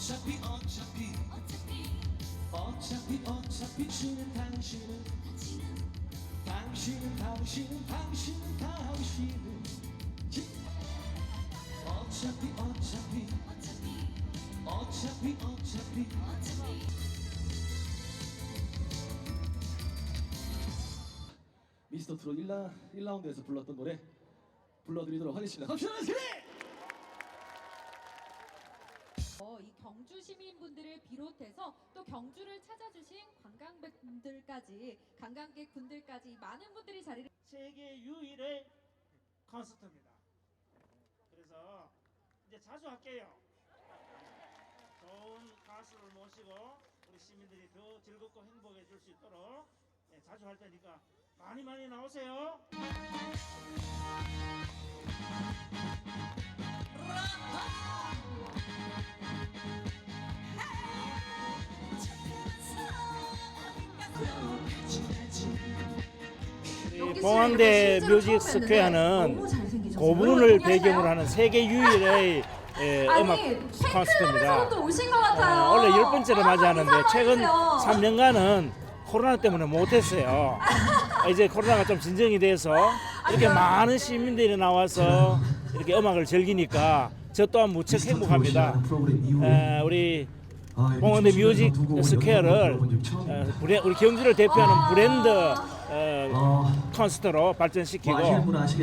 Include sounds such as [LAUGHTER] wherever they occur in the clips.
어차피 어차피. 어차피. 어차피 주는 당신은. 당신은. 당신은 당신은 당신은 어차피 어차피. 어차피. 어차피 어차피. 미스터 트롯 1라, 1라운드에서 불렀던 노래 불러드리도록 하겠습니다. 갑시다 스키! 어, 이 경주 시민분들을 비롯해서 또 경주를 찾아주신 관광객분들까지 관광객분들까지 많은 분들이 자리를 세계 유일의 콘서트입니다. 그래서 이제 자주 할게요. 좋은 가수를 모시고 우리 시민들이 더 즐겁고 행복해 줄 수 있도록 예, 자주 할 테니까 많이 많이 나오세요. 봉황대 뮤직 스퀘어는 고분을 배경으로 하는 세계 유일의 에, 음악 콘서트입니다. 오신 것 어, 원래 열 번째를 맞이하는데 최근 3년간은 코로나 때문에 못했어요. [LAUGHS] 이제 코로나가 좀 진정이 돼서 이렇게 많은 시민들이 나와서 이렇게 음악을 즐기니까 저 또한 무척 행복합니다. 에, 우리 봉황대 뮤직 스퀘어를 어, 브레- 우리 경주를 대표하는 브랜드 어, 콘서트로 발전시키고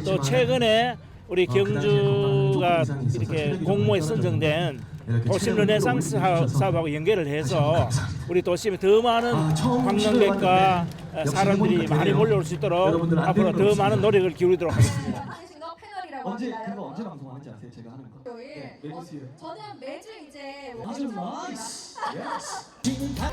또 최근에 우리 경주가 이렇게 공모에 선정된 도심 르네상스 하- 사업하고 연계를 해서 우리 도심에 더 많은 관광객과 어, 사람들이 많이 몰려올 수 있도록 앞으로 더 많은 노력을 기울이도록 하겠습니다. [LAUGHS] 언제. 그거 언제. 방송하는지 아세요? 제가 하는 거. 토요일 네, 매주 어. 저는 매주 이제 아주. 예스. 지는 당